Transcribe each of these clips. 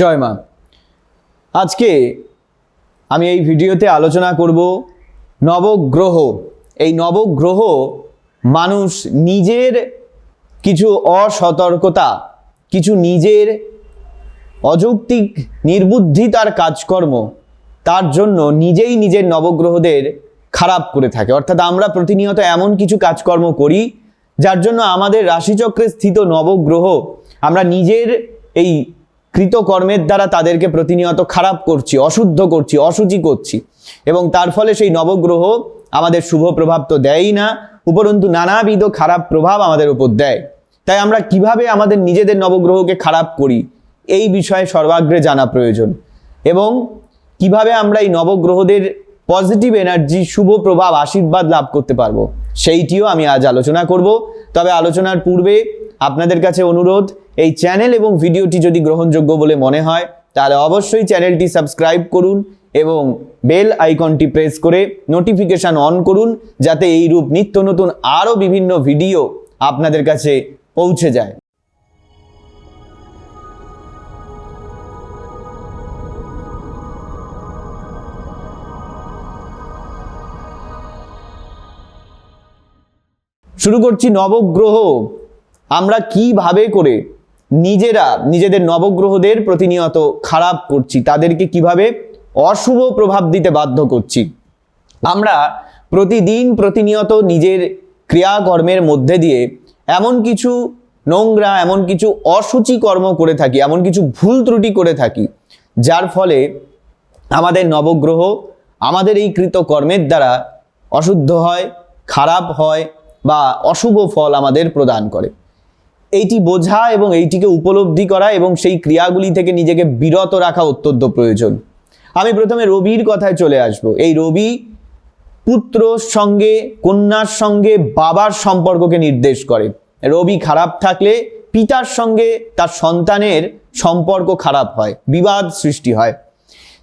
জয় মা। আজকে আমি এই ভিডিওতে আলোচনা করব নবগ্রহ। এই নবগ্রহ মানুষ নিজের কিছু অসতর্কতা, কিছু নিজের অযৌক্তিক নির্বুদ্ধিতার কাজকর্ম, তার জন্য নিজেই নিজের নবগ্রহদের খারাপ করে থাকে। অর্থাৎ আমরা প্রতিনিয়ত এমন কিছু কাজকর্ম করি, যার জন্য আমাদের রাশিচক্রে স্থিত নবগ্রহ, আমরা নিজের এই কৃতকর্মের দ্বারা তাদেরকে প্রতিনিয়ত খারাপ করছি, অশুদ্ধ করছি অসুচি করছি। এবং তার ফলে সেই নবগ্রহ আমাদের শুভ প্রভাব তো দেয়ই না, উপরন্তু নানাবিধ খারাপ প্রভাব আমাদের উপর দেয়। তাই আমরা কীভাবে আমাদের নিজেদের নবগ্রহকে খারাপ করি, এই বিষয়ে সর্বাগ্রে জানা প্রয়োজন। এবং কীভাবে আমরা এই নবগ্রহদের পজিটিভ এনার্জি, শুভ প্রভাব, আশীর্বাদ লাভ করতে পারব, সেইটিও আমি আজ আলোচনা করব। তবে আলোচনার পূর্বে আপনাদের কাছে অনুরোধ এই চ্যানেল এবং ভিডিওটি যদি গ্রহণযোগ্য বলে মনে হয়, তাহলে অবশ্যই চ্যানেলটি সাবস্ক্রাইব করুন এবং বেল আইকনটি প্রেস করে নোটিফিকেশান অন করুন, যাতে এই রূপ নিত্য নতুন আরও বিভিন্ন ভিডিও আপনাদের কাছে পৌঁছে যায়। শুরু করছি নবগ্রহ। আমরা কীভাবে করে নিজেরা, নিজেদের নবগ্রহদের প্রতিনিয়ত খারাপ করছি, তাদেরকে কীভাবে অশুভ প্রভাব দিতে বাধ্য করছি। আমরা প্রতিদিন প্রতিনিয়ত নিজের ক্রিয়াকর্মের মধ্যে দিয়ে এমন কিছু নোংরা, এমন কিছু অসুচি কর্ম করে থাকি, এমন কিছু ভুল ত্রুটি করে থাকি, যার ফলে আমাদের নবগ্রহ আমাদের এই কৃতকর্মের দ্বারা অশুদ্ধ হয়, খারাপ হয় বা অশুভ ফল আমাদের প্রদান করে। এইটি বোঝা এবং এইটিকে উপলব্ধি করা এবং সেই ক্রিয়াগুলি থেকে নিজেকে বিরত রাখা অত্যন্ত প্রয়োজন। আমি প্রথমে রবির কথায় চলে আসব। এই রবি পুত্রর সঙ্গে, কন্যার সঙ্গে, বাবার সম্পর্ককে নির্দেশ করে। রবি খারাপ থাকলে পিতার সঙ্গে তার সন্তানের সম্পর্ক খারাপ হয়, বিবাদ সৃষ্টি হয়।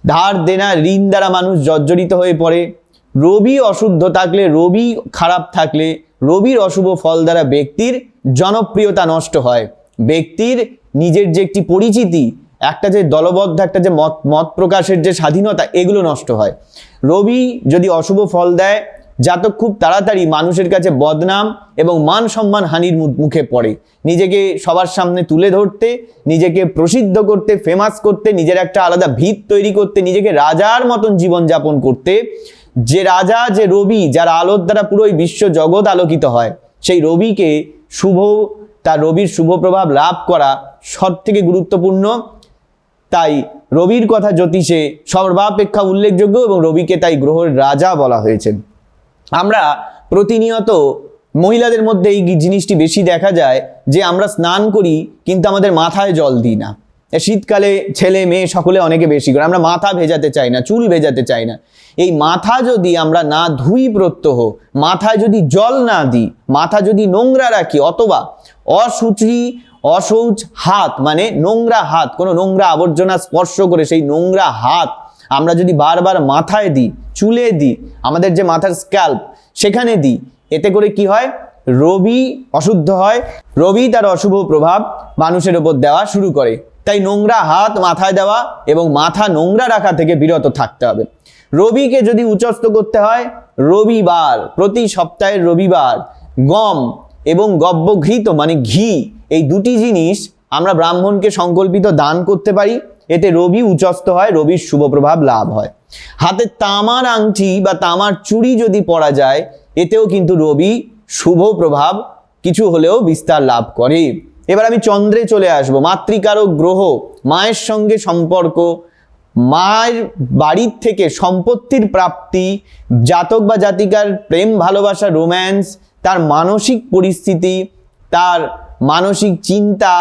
ধার দেনা, ঋণ দ্বারা মানুষ জর্জরিত হয়ে পড়ে। রবি অশুদ্ধ থাকলে, রবি খারাপ থাকলে, রবির অশুভ ফল দ্বারা ব্যক্তির জনপ্রিয়তা নষ্ট হয়। ব্যক্তির নিজের যে একটি পরিচিতি, একটা যে দলবদ্ধ, একটা যে মত মত প্রকাশের যে স্বাধীনতা, এগুলো নষ্ট হয়। রবি যদি অশুভ ফল দেয়, জাতক খুব তাড়াতাড়ি মানুষের কাছে বদনাম এবং মান সম্মান হানির মুখে পড়ে। নিজেকে সবার সামনে তুলে ধরতে, নিজেকে প্রসিদ্ধ করতে ফেমাস করতে, নিজের একটা আলাদা ভিত তৈরি করতে, নিজেকে রাজার মতন জীবনযাপন করতে, যে রাজা, যে রবি, যার আলোর দ্বারা পুরো বিশ্ব জগৎ আলোকিত হয় সেই রবিকে শুভ, তার রবির শুভ প্রভাব লাভ করা সব থেকে গুরুত্বপূর্ণ। তাই রবির কথা জ্যোতিষে সর্বাপেক্ষা উল্লেখযোগ্য এবং রবিকে তাই গ্রহের রাজা বলা হয়েছে। আমরা প্রতিনিয়ত মহিলাদের মধ্যে এই জিনিসটি বেশি দেখা যায় যে আমরা স্নান করি কিন্তু আমাদের মাথায় জল দিই না। শীতকালে ছেলে মেয়ে সকলে অনেকে বেশি করে, আমরা মাথা ভেজাতে চাই না, চুল ভেজাতে চাই না। এই মাথা যদি আমরা না ধুই প্রত্যহ, মাথায় যদি জল না দিই, মাথা যদি নোংরা রাখি, অথবা অসুচি অশৌচ হাত মানে নোংরা হাত, কোনো নোংরা আবর্জনা স্পর্শ করে সেই নোংরা হাত আমরা যদি বারবার মাথায় দিই, চুলে দিই, আমাদের যে মাথার স্ক্যাল্প, সেখানে দিই, এতে করে কি হয়? রবি অশুদ্ধ হয়, রবি তার অশুভ প্রভাব মানুষের ওপর দেওয়া শুরু করে। তাই নোংরা হাত মাথায় দেওয়া এবং মাথা নোংরা রাখা থেকে বিরত থাকতে হবে। রবিকে যদি উচ্চস্ত করতে হয়, রবিবার, প্রতি সপ্তাহের রবিবার গম এবং গব্যঘৃত মানে ঘি, এই দুটি জিনিস আমরা ব্রাহ্মণকে সংকল্পিত দান করতে পারি। এতে রবি উচস্ত হয়, রবির শুভ প্রভাব লাভ হয়। হাতে তামার আংটি বা তামার চুড়ি যদি পরা যায়, এতেও কিন্তু রবি শুভ প্রভাব, কিছু হলেও বিস্তার লাভ করে। এবার আমি চন্দ্রে চলে আসব। মাতৃকারক গ্রহ, মায়ের সঙ্গে সম্পর্ক, মায়ের বাড়ির থেকে সম্পত্তির প্রাপ্তি, জাতক বা জাতিকার প্রেম, ভালোবাসা রোম্যান্স তার মানসিক পরিস্থিতি, তার মানসিক চিন্তা,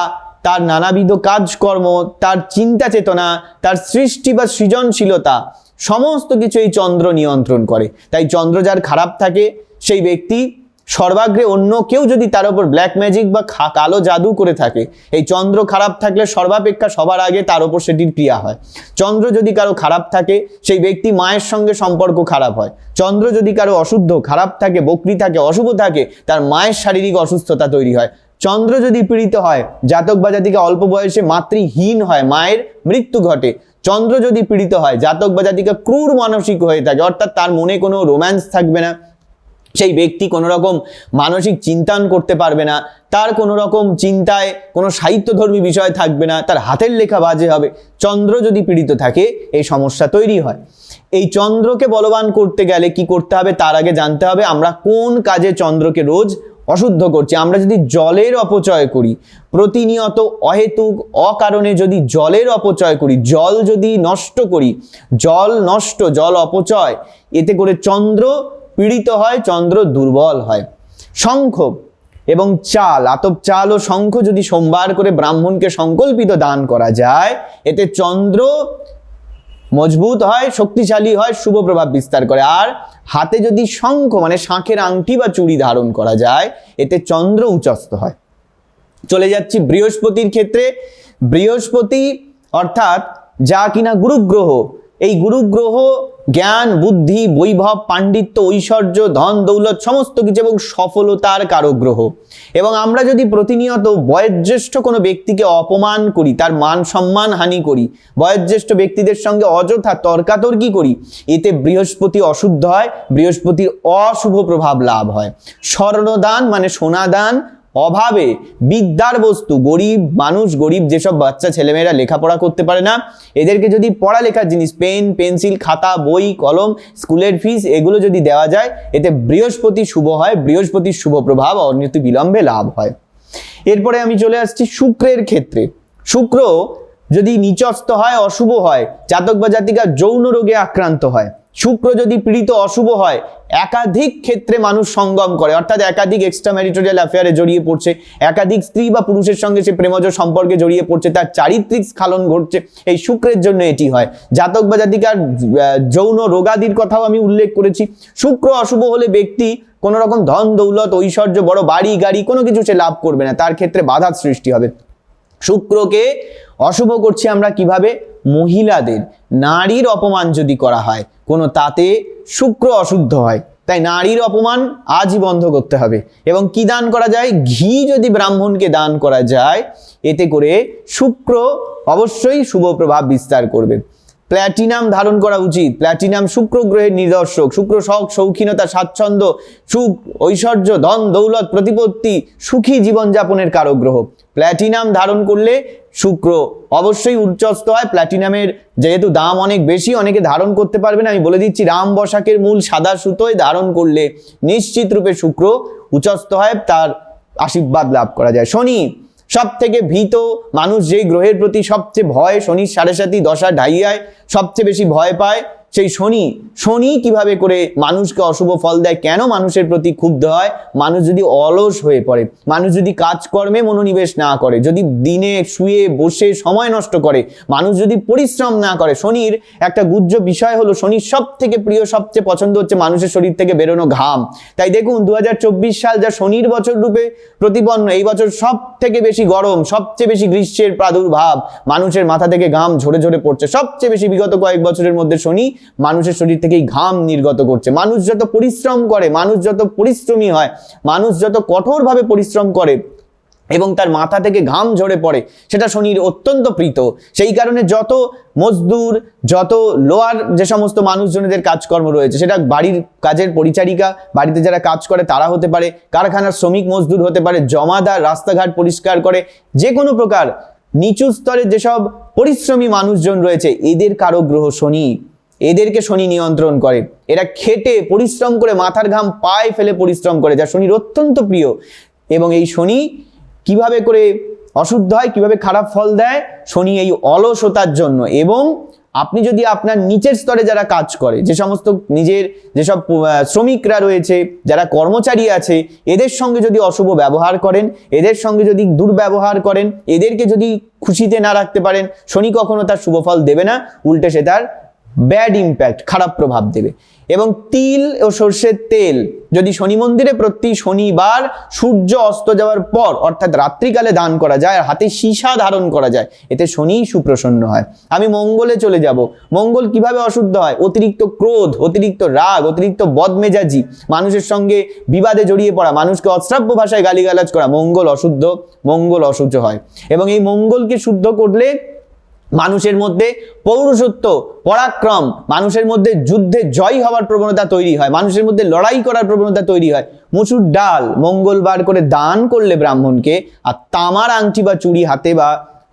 তার নানাবিধ কাজকর্ম, তার চিন্তা চেতনা, তার সৃষ্টি বা সৃজনশীলতা, সমস্ত কিছু এই চন্দ্র নিয়ন্ত্রণ করে। তাই চন্দ্র যার খারাপ থাকে, সেই ব্যক্তি সর্বাগ্রে অন্য কেউ যদি তার উপর ব্ল্যাক ম্যাজিক বা কালো জাদু করে থাকে, এই চন্দ্র খারাপ থাকলে সর্বাপেক্ষা সবার আগে তার উপর সেটির ক্রিয়া হয়। চন্দ্র যদি কারও খারাপ থাকে, সেই ব্যক্তি মায়ের সঙ্গে সম্পর্ক খারাপ হয়। চন্দ্র যদি কারও অশুদ্ধ, খারাপ থাকে, বকরি থাকে, অশুভ থাকে, তার মায়ের শারীরিক অসুস্থতা তৈরি হয়। চন্দ্র যদি পীড়িত হয়, জাতক বা জাতিকা অল্প বয়সে মাতৃহীন হয়, মায়ের মৃত্যু ঘটে। চন্দ্র যদি পীড়িত হয়, জাতক বা জাতিকা ক্রূর মানসিক হয়ে থাকে, অর্থাৎ তার মনে কোনো রোম্যান্স থাকবে না। সেই ব্যক্তি কোনো রকম মানসিক চিন্তান করতে পারবে না, তার কোনো রকম চিন্তায় কোনো সাহিত্যধর্মী বিষয় থাকবে না, তার হাতের লেখা বাজে হবে। চন্দ্র যদি পীড়িত থাকে, এই সমস্যা তৈরি হয়। এই চন্দ্রকে বলবান করতে গেলে কি করতে হবে? তার আগে জানতে হবে আমরা কোন কাজে চন্দ্রকে রোজ অশুদ্ধ করছি। আমরা যদি জলের অপচয় করি, প্রতিনিয়ত অহেতুক, অকারণে যদি জলের অপচয় করি, জল যদি নষ্ট করি, জল নষ্ট, জল অপচয়, এতে করে চন্দ্র পীড়িত হয়, চন্দ্র দুর্বল হয়। শঙ্খ এবং চাল, আতপ চাল ও শঙ্খ যদি সোমবার করে ব্রাহ্মণকে সংকল্পিত দান করা যায়, এতে চন্দ্র মজবুত হয়, শক্তিশালী হয়, শুভ প্রভাব বিস্তার করে। আর হাতে যদি শঙ্খ মানে শাঁখের আংটি বা চুড়ি ধারণ করা যায়, এতে চন্দ্র উচস্ত হয়। চলে যাচ্ছি বৃহস্পতির ক্ষেত্রে। বৃহস্পতি অর্থাৎ যা কিনা গুরুগ্রহ, এই গুরুগ্রহ জ্ঞান, বুদ্ধি, বৈভব, পাণ্ডিত্য, ঐশ্বর্য, ধন, দৌলত, সমস্ত কিছু এবং সফলতার কারক গ্রহ এবং আমরা যদি প্রতিনিয়ত বয়োজ্যেষ্ঠ কোনো ব্যক্তিকে অপমান করি, তার মান সম্মান হানি করি, বয়োজ্যেষ্ঠ ব্যক্তিদের সঙ্গে অযথা তর্কাতর্কি করি, এতে বৃহস্পতি অশুদ্ধ হয়, বৃহস্পতির অশুভ প্রভাব লাভ হয়। স্বর্ণদান মানে সোনাদান অভাবে বিদ্যার বস্তু, গরিব মানুষ, গরিব যেসব বাচ্চা, ছেলেমেয়েরা লেখাপড়া করতে পারে না, এদেরকে যদি পড়ালেখার জিনিস, পেন, পেন্সিল, খাতা, বই, কলম, স্কুলের ফিস, এগুলো যদি দেওয়া যায়, এতে বৃহস্পতি শুভ হয় বৃহস্পতির শুভ প্রভাব, অনতি বিলম্বে লাভ হয়। এরপরে আমি চলে আসছি শুক্রের ক্ষেত্রে। শুক্র যদি নিচস্ত হয়, অশুভ হয়, জাতক বা জাতিকা যৌন রোগে আক্রান্ত হয়। শুক্র যদি পীড়িত, অশুভ হয়, একাধিক ক্ষেত্রে মানুষ সঙ্গম করে। অর্থাৎ একাধিক এক্সট্রা ম্যারিটোরিয়াল অ্যাফেয়ারে জড়িয়ে পড়ছে, একাধিক স্ত্রী বা পুরুষের সঙ্গে সে প্রেমজ সম্পর্কে জড়িয়ে পড়ছে, তার চারিত্রিক স্খালন ঘটছে, এই শুক্রের জন্য এটি হয়। জাতক বা জাতিকার যৌন রোগাদির কথাও আমি উল্লেখ করেছি। শুক্র অশুভ হলে ব্যক্তি কোনো রকম ধন, দৌলত, ঐশ্বর্য, বড় বাড়ি, গাড়ি, কোনো কিছু সে লাভ করবে না। তার ক্ষেত্রে বাধার সৃষ্টি হবে। শুক্রকে অশুভ করছি আমরা কীভাবে? মহিলাদের। নারীর অপমান যদি করা হয়, কোনো তাতে শুক্র অশুদ্ধ হয়, তাই নারীর অপমান আজই বন্ধ করতে হবে। এবং কি দান করা যায়? ঘি যদি ব্রাহ্মণকে দান করা যায়, এতে করে শুক্র অবশ্যই শুভ প্রভাব বিস্তার করবে। প্ল্যাটিনাম ধারণ করা উচিত। প্ল্যাটিনাম শুক্র গ্রহের নিদর্শক। শুক্র শখ, শৌখিনতা, স্বাচ্ছন্দ্য, সুখ, ঐশ্বর্য, ধন, দৌলত, প্রতিপত্তি, সুখী জীবনযাপনের কারক গ্রহ প্ল্যাটিনাম ধারণ করলে শুক্র অবশ্যই উচ্চস্ত হয়। প্ল্যাটিনামের যেহেতু দাম অনেক বেশি, অনেকে ধারণ করতে পারবে না। আমি বলে দিচ্ছি, রাম বসাকের মূল সাদা সুতোয় ধারণ করলে নিশ্চিত রূপে শুক্র উচ্চস্ত হয়, তার আশীর্বাদ লাভ করা যায়। শনি সব থেকে ভীত মানুষ যেই গ্রহের প্রতি সবচেয়ে ভয় শনির সাড়ে সাতি দশা ঢাইয়ায় সবচেয়ে বেশি ভয় পায় সেই শনি শনি কীভাবে করে মানুষকে অশুভ ফল দেয়? কেন মানুষের প্রতি ক্ষুব্ধ হয়? মানুষ যদি অলস হয়ে পড়ে, মানুষ যদি কাজকর্মে মনোনিবেশ না করে, যদি দিনে শুয়ে বসে সময় নষ্ট করে, মানুষ যদি পরিশ্রম না করে, শনির একটা গুজ্জ বিষয় হলো, শনির সব থেকে প্রিয়, সবচেয়ে পছন্দ হচ্ছে মানুষের শরীর থেকে বেরোনো ঘাম। তাই দেখুন দু হাজার চব্বিশ সাল যা শনির বছর রূপে প্রতিপন্ন, এই বছর সব থেকে বেশি গরম, সবচেয়ে বেশি গ্রীষ্মের প্রাদুর্ভাব, মানুষের মাথা থেকে ঘাম ঝরে ঝরে পড়ছে। সবচেয়ে বেশি বিগত কয়েক বছরের মধ্যে শনি মানুষের শরীর থেকেই ঘাম নির্গত করছে। মানুষ যত পরিশ্রম করে, মানুষ যত পরিশ্রমী হয়, মানুষ যত কঠোরভাবে পরিশ্রম করে এবং তার মাথা থেকে ঘাম ঝরে পড়ে, সেটা শনির অত্যন্ত প্রীত। সেই কারণে যত মজদুর, যত লোয়ার যে সমস্ত মানুষজনেদের কাজকর্ম রয়েছে, সেটা বাড়ির কাজের পরিচারিকা, বাড়িতে যারা কাজ করে তারা হতে পারে, কারখানার শ্রমিক মজদুর হতে পারে, জমাদার রাস্তাঘাট পরিষ্কার করে যে কোনো প্রকার, নিচু স্তরের যেসব পরিশ্রমী মানুষজন রয়েছে, এদের কারও গ্রহ শনি এদেরকে শনি নিয়ন্ত্রণ করে। এরা খেটে, পরিশ্রম করে, মাথার ঘাম পায়ে ফেলে পরিশ্রম করে, যা শনির অত্যন্ত প্রিয়। এবং এই শনি কীভাবে করে অশুদ্ধ হয়, কীভাবে খারাপ ফল দেয়, শনি এই অলসতার জন্য। এবং আপনি যদি আপনার নিচের স্তরে যারা কাজ করে, যে সমস্ত নিজের যেসব শ্রমিকরা রয়েছে, যারা কর্মচারী আছে, এদের সঙ্গে যদি অশুভ ব্যবহার করেন, এদের সঙ্গে যদি দুর্ব্যবহার করেন, এদেরকে যদি খুশিতে না রাখতে পারেন, শনি কখনো তার শুভ ফল দেবে না, উল্টে সে তার ব্যাড ইম্প্যাক্ট, খারাপ প্রভাব দেবে। এবং তিল ও সর্ষের তেল, যদি শনি মন্দিরে প্রতি শনিবার সূর্য অস্ত যাওয়ার পর, অর্থাৎ রাত্রিকালে দান করা যায়, আর হাতে সীসা ধারণ করা যায়, এতে শনি সুপ্রসন্ন হয়। আমি মঙ্গলে চলে যাব। মঙ্গল কীভাবে অশুদ্ধ হয়? অতিরিক্ত ক্রোধ, অতিরিক্ত রাগ, অতিরিক্ত বদমেজাজি, মানুষের সঙ্গে বিবাদে জড়িয়ে পড়া, মানুষকে অশ্রাব্য ভাষায় গালিগালাজ করা। মঙ্গল অশুদ্ধ মঙ্গল অশুদ্ধ হয়। এবং এই মঙ্গলকে শুদ্ধ করলে মানুষের মধ্যে পৌরসত্ব পরাক্রম, মানুষের মধ্যে যুদ্ধে জয় হওয়ার প্রবণতা তৈরি হয়, মানুষের মধ্যে লড়াই করার প্রবণতা তৈরি হয়। মুসুর ডাল মঙ্গলবার করে দান করলে ব্রাহ্মণকে আর তামার আংটি বা চুড়ি হাতে বা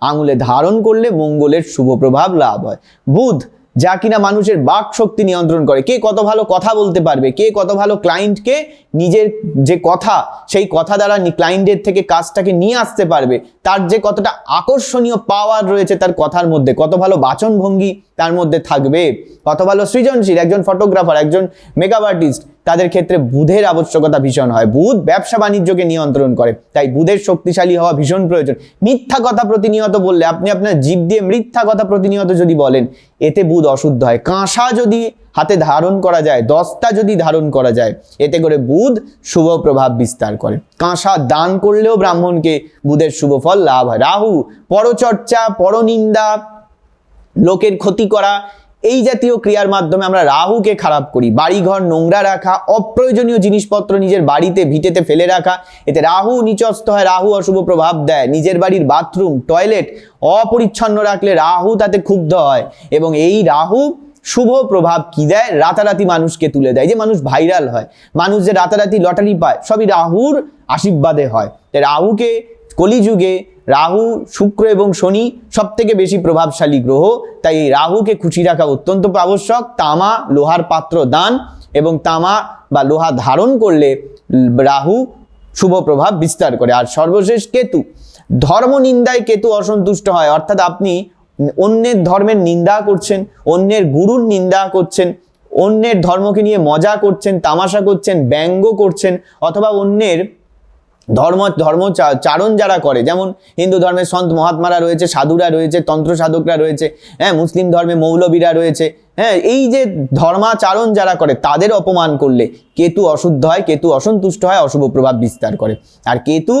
আঙুলে ধারণ করলে মঙ্গলের শুভ প্রভাব লাভ হয়। বুধ যা কিনা মানুষের বাক শক্তি নিয়ন্ত্রণ করে। কে কত ভালো কথা বলতে পারবে? কে কত ভালো ক্লায়েন্টকে নিজের যে কথা, সেই কথা দ্বারা ক্লায়েন্টের থেকে কাজটাকে নিয়ে আসতে পারবে? তার যে কতটা আকর্ষণীয় পাওয়ার রয়েছে তার কথার মধ্যে, কত ভালো বাচনভঙ্গি তার মধ্যে থাকবে? কত ভালো সৃজনশীল, একজন ফটোগ্রাফার একজন মেকআপ আর্টিস্ট তাদের ক্ষেত্রে বুধের আবশ্যকতা ভীষণ হয়। বুধ ব্যবসা বাণিজ্যকে নিয়ন্ত্রণ করে, তাই বুধের শক্তিশালী হওয়া ভীষণ প্রয়োজন। মিথ্যা কথা প্রতিনিয়ত বললে, আপনি আপনার জীব দিয়ে মিথ্যা কথা প্রতিনিয়ত যদি বলেন, এতে বুধ অশুদ্ধ হয়। কাঁসা যদি হাতে ধারণ করা যায়, দস্তা যদি ধারণ করা যায়, এতে করে বুধ শুভ প্রভাব বিস্তার করে। কাঁসা দান করলেও ব্রাহ্মণকে বুধের শুভ ফল লাভ হয়। রাহু, পরচর্চা, পরনিন্দা, লোকের ক্ষতি করা এই জাতীয় ক্রিয়ার মাধ্যমে আমরা রাহুকে খারাপ করি। বাড়িঘর, নোংরা রাখা, অপ্রয়োজনীয় জিনিসপত্র নিজের বাড়িতে ভিটেতে ফেলে রাখা। এতে রাহু নিচস্ত হয়, রাহু অশুভ প্রভাব দেয়। নিজের বাড়ির বাথরুম, টয়লেট অপরিচ্ছন্ন রাখলে রাহু তাতে ক্ষুব্ধ হয় এবং এই রাহু শুভ প্রভাব কি দেয়? রাতারাতি মানুষকে তুলে দেয়। যে মানুষ ভাইরাল হয়, মানুষ যে রাতারাতি লটারি পায়, সবই রাহুর আশীর্বাদে হয়। তাই রাহুকে কলিযুগে রাহু, শুক্র এবং শনি সব থেকে বেশি প্রভাবশালী গ্রহ। তাই এই রাহুকে খুশি রাখা অত্যন্ত আবশ্যক। তামা, লোহার পাত্র দান এবং তামা বা লোহা ধারণ করলে রাহু শুভ প্রভাব বিস্তার করে। আর সর্বশেষ কেতু ধর্ম নিন্দায় কেতু অসন্তুষ্ট হয়। অর্থাৎ আপনি অন্যের ধর্মের নিন্দা করছেন, অন্যের গুরুর নিন্দা করছেন, অন্যের ধর্মকে নিয়ে মজা করছেন, তামাশা করছেন, ব্যঙ্গ করছেন অথবা অন্যের ধর্ম ধর্ম চারণ যারা করে, যেমন হিন্দু ধর্মের সন্ত মহাত্মারা রয়েছে, সাধুরা রয়েছে, তন্ত্র সাধকরা রয়েছে হ্যাঁ মুসলিম ধর্মে মৌলবীরা রয়েছে হ্যাঁ এই যে ধর্মাচারণ যারা করে, তাদের অপমান করলে কেতু অশুদ্ধ হয়, কেতু অসন্তুষ্ট হয়, অশুভ প্রভাব বিস্তার করে। আর কেতু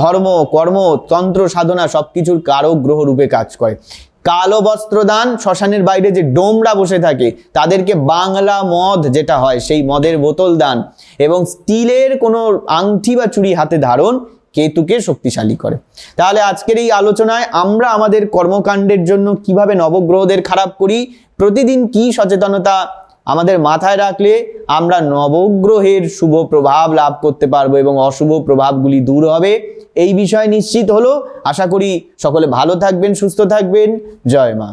ধর্ম, কর্ম, তন্ত্র সাধনা সব কিছুর কারক গ্রহ রূপে কাজ করে। কালো বস্ত্রদান, শ্মশানের বাইরে যে ডোমরা বসে থাকে, তাদেরকে বাংলা মদ যেটা হয়, সেই মদের বোতল দান এবং স্টিলের কোনো আংটি বা চুরি হাতে ধারণ কেতুকে শক্তিশালী করে। তাহলে আজকের এই আলোচনায় আমরা আমাদের কর্মকাণ্ডের জন্য কীভাবে নবগ্রহদের খারাপ করি, প্রতিদিন কি সচেতনতা আমাদের মাথায় রাখলে আমরা নবগ্রহের শুভ প্রভাব লাভ করতে পারব এবং অশুভ প্রভাবগুলি দূর হবে। এই বিষয় নিশ্চিত হলো। আশা করি সকলে ভালো থাকবেন, সুস্থ থাকবেন। জয় মা।